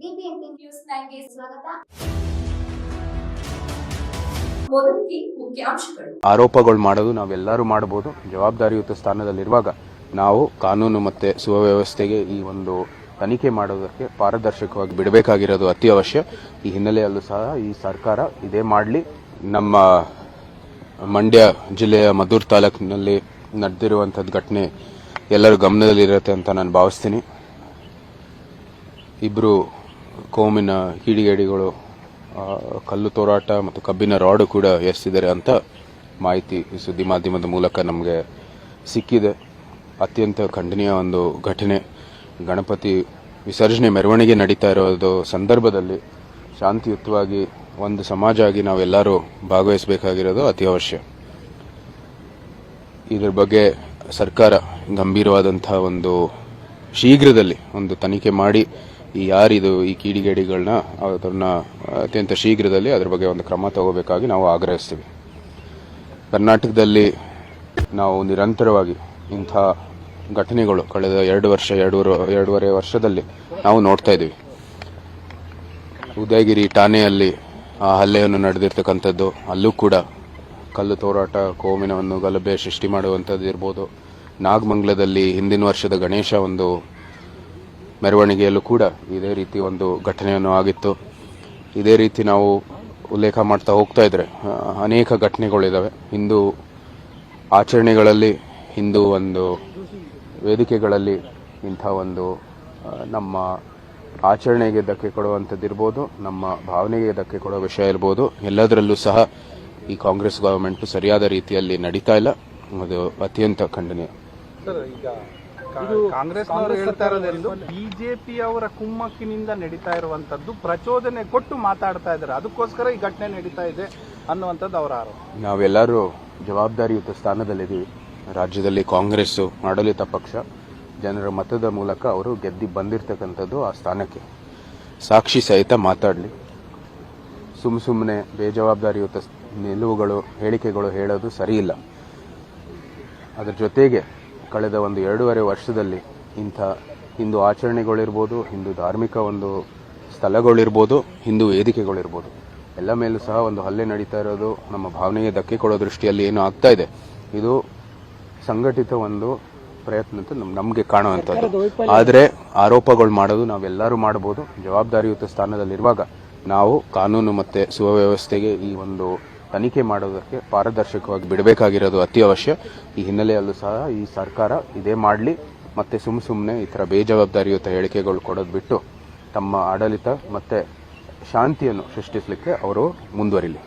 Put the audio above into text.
News ಸ್ವಾಗತ. ಆರೋಪಗಳು ಮಾಡೋದು ನಾವೆಲ್ಲರೂ ಮಾಡಬಹುದು ಜವಾಬ್ದಾರಿಯುತ ಸ್ಥಾನದಲ್ಲಿರುವಾಗ ನಾವು ಕಾನೂನು ಮತ್ತೆ ಸುವ್ಯವಸ್ಥೆಗೆ ಈ ಒಂದು ತನಿಖೆ ಮಾಡೋದಕ್ಕೆ ಪಾರದರ್ಶಕವಾಗಿ ಬಿಡಬೇಕಾಗಿರೋದು ಅತಿ ಅವಶ್ಯ ಈ ಹಿನ್ನೆಲೆಯಲ್ಲೂ ಸಹ ಈ ಸರ್ಕಾರ ಇದೇ ಮಾಡಲಿ. ನಮ್ಮ ಮಂಡ್ಯ ಜಿಲ್ಲೆಯ ಮದ್ದೂರು ತಾಲೂಕಿನಲ್ಲಿ ನಡೆದಿರುವಂಥದ್ದು ಘಟನೆ ಎಲ್ಲರೂ ಗಮನದಲ್ಲಿರುತ್ತೆ ಅಂತ ನಾನು ಭಾವಿಸ್ತೀನಿ. ಇಬ್ಬರು ಕೋಮಿನ ಕಿಡಿಗೇಡಿಗಳು ಕಲ್ಲು ತೋರಾಟ ಮತ್ತು ಕಬ್ಬಿನ ರಾಡು ಕೂಡ ಎಸೆದಿದ್ದಾರೆ ಅಂತ ಮಾಹಿತಿ ಸುದ್ದಿ ಮಾಧ್ಯಮದ ಮೂಲಕ ನಮಗೆ ಸಿಕ್ಕಿದೆ. ಅತ್ಯಂತ ಖಂಡನೀಯ ಒಂದು ಘಟನೆ. ಗಣಪತಿ ವಿಸರ್ಜನೆ ಮೆರವಣಿಗೆ ನಡೀತಾ ಇರೋದು ಸಂದರ್ಭದಲ್ಲಿ ಶಾಂತಿಯುತವಾಗಿ ಒಂದು ಸಮಾಜ ಆಗಿ ನಾವೆಲ್ಲರೂ ಭಾಗವಹಿಸಬೇಕಾಗಿರೋದು ಅತಿ ಅವಶ್ಯ ಇದರ ಬಗ್ಗೆ ಸರ್ಕಾರ ಗಂಭೀರವಾದಂತಹ ಒಂದು ಶೀಘ್ರದಲ್ಲಿ ಒಂದು ತನಿಖೆ ಮಾಡಿ ಈ ಯಾರಿದು ಈ ಕೀಡಿಗೇಡಿಗಳನ್ನ, ಅದನ್ನ ಅತ್ಯಂತ ಶೀಘ್ರದಲ್ಲಿ ಅದ್ರ ಬಗ್ಗೆ ಒಂದು ಕ್ರಮ ತಗೋಬೇಕಾಗಿ ನಾವು ಆಗ್ರಹಿಸ್ತೀವಿ. ಕರ್ನಾಟಕದಲ್ಲಿ ನಾವು ನಿರಂತರವಾಗಿ ಇಂಥ ಘಟನೆಗಳು ಕಳೆದ ಎರಡು ವರ್ಷ, ಎರಡೂವರೆ ಎರಡೂವರೆ ವರ್ಷದಲ್ಲಿ ನಾವು ನೋಡ್ತಾ ಇದ್ದೀವಿ. ಉದಯಗಿರಿ ಠಾಣೆಯಲ್ಲಿ ಆ ಹಲ್ಲೆಯನ್ನು ನಡೆದಿರ್ತಕ್ಕಂಥದ್ದು, ಅಲ್ಲೂ ಕೂಡ ಕಲ್ಲು ತೋರಾಟ, ಕೋಮಿನವನ್ನು ಗಲಭೆ ಸೃಷ್ಟಿ ಮಾಡುವಂಥದ್ದು ಇರ್ಬೋದು ನಾಗಮಂಗಲದಲ್ಲಿ ಹಿಂದಿನ ವರ್ಷದ ಗಣೇಶ ಒಂದು ಮೆರವಣಿಗೆಯಲ್ಲೂ ಕೂಡ ಇದೇ ರೀತಿ ಒಂದು ಘಟನೆಯನ್ನು ಆಗಿತ್ತು. ಇದೇ ರೀತಿ ನಾವು ಉಲ್ಲೇಖ ಮಾಡ್ತಾ ಹೋಗ್ತಾ ಇದ್ರೆ ಅನೇಕ ಘಟನೆಗಳಿದ್ದಾವೆ ಹಿಂದೂ ಆಚರಣೆಗಳಲ್ಲಿ, ಹಿಂದೂ ಒಂದು ವೇದಿಕೆಗಳಲ್ಲಿ ಇಂಥ ಒಂದು ನಮ್ಮ ಆಚರಣೆಗೆ ಧಕ್ಕೆ ಕೊಡುವಂಥದ್ದಿರ್ಬೋದು ನಮ್ಮ ಭಾವನೆಗೆ ಧಕ್ಕೆ ಕೊಡೋ ವಿಷಯ ಇರ್ಬೋದು. ಎಲ್ಲದರಲ್ಲೂ ಸಹ ಈ ಕಾಂಗ್ರೆಸ್ ಗವರ್ಮೆಂಟ್ ಸರಿಯಾದ ರೀತಿಯಲ್ಲಿ ನಡೀತಾ ಇಲ್ಲ. ಅದು ಅತ್ಯಂತ ಖಂಡನೀಯ. ಕಾಂಗ್ರೆಸ್ನವರು ಹೇಳ್ತಾ ಇರೋದೇನು ಬಿಜೆಪಿ ಅವರ ಕುಮ್ಮಕ್ಕಿನಿಂದ ನಡೀತಾ ಇರುವಂತದ್ದು ಪ್ರಚೋದನೆ ಕೊಟ್ಟು ಮಾತಾಡ್ತಾ ಇದ್ದಾರೆ. ಅದಕ್ಕೋಸ್ಕರ ಈ ಘಟನೆ ನಡೀತಾ ಇದೆ ಅನ್ನುವಂಥದ್ದು ಅವರ ಆರೋಪ. ನಾವೆಲ್ಲರೂ ಜವಾಬ್ದಾರಿಯುತ ಸ್ಥಾನದಲ್ಲಿದ್ದೀವಿ. ರಾಜ್ಯದಲ್ಲಿ ಕಾಂಗ್ರೆಸ್ ಆಡಳಿತ ಪಕ್ಷ ಜನರ ಮತದ ಮೂಲಕ ಅವರು ಗೆದ್ದಿ ಬಂದಿರತಕ್ಕಂಥದ್ದು ಆ ಸ್ಥಾನಕ್ಕೆ. ಸಾಕ್ಷಿ ಸಹಿತ ಮಾತಾಡಲಿ. ಸುಮ್ ಸುಮ್ಮನೆ ಬೇಜವಾಬ್ದಾರಿಯುತ ನಿಲುವುಗಳು ಹೇಳಿಕೆಗಳು ಹೇಳೋದು ಸರಿಯಿಲ್ಲ. ಅದರ ಜೊತೆಗೆ ಕಳೆದ ಒಂದು ಎರಡೂವರೆ ವರ್ಷದಲ್ಲಿ ಇಂಥ ಹಿಂದೂ ಆಚರಣೆಗಳಿರ್ಬೋದು ಹಿಂದೂ ಧಾರ್ಮಿಕ ಒಂದು ಸ್ಥಳಗಳಿರ್ಬೋದು ಹಿಂದೂ ವೇದಿಕೆಗಳಿರ್ಬೋದು. ಎಲ್ಲ ಮೇಲೂ ಸಹ ಒಂದು ಹಲ್ಲೆ ನಡೀತಾ ಇರೋದು ನಮ್ಮ ಭಾವನೆಗೆ ಧಕ್ಕೆ ಕೊಡೋ ದೃಷ್ಟಿಯಲ್ಲಿ ಏನು ಆಗ್ತಾ ಇದೆ. ಇದು ಸಂಘಟಿತ ಒಂದು ಪ್ರಯತ್ನ ಅಂತ ನಮಗೆ ಕಾಣುವಂಥದ್ದು. ಆದರೆ ಆರೋಪಗಳು ಮಾಡೋದು ನಾವೆಲ್ಲರೂ ಮಾಡಬಹುದು ಜವಾಬ್ದಾರಿಯುತ ಸ್ಥಾನದಲ್ಲಿರುವಾಗ ನಾವು ಕಾನೂನು ಮತ್ತೆ ಸುವ್ಯವಸ್ಥೆಗೆ ಈ ಒಂದು ತನಿಖೆ ಮಾಡೋದಕ್ಕೆ ಪಾರದರ್ಶಕವಾಗಿ ಬಿಡಬೇಕಾಗಿರೋದು ಅತಿ ಅವಶ್ಯ ಈ ಹಿನ್ನೆಲೆಯಲ್ಲೂ ಸಹ ಈ ಸರ್ಕಾರ ಇದೇ ಮಾಡಲಿ, ಮತ್ತೆ ಸುಮ್ಮ ಸುಮ್ಮನೆ ಈ ಥರ ಬೇಜವಾಬ್ದಾರಿಯುತ ಹೇಳಿಕೆಗಳು ಕೊಡೋದು ಬಿಟ್ಟು ತಮ್ಮ ಆಡಳಿತ ಮತ್ತು ಶಾಂತಿಯನ್ನು ಸೃಷ್ಟಿಸಲಿಕ್ಕೆ ಅವರು ಮುಂದುವರಿಲಿ.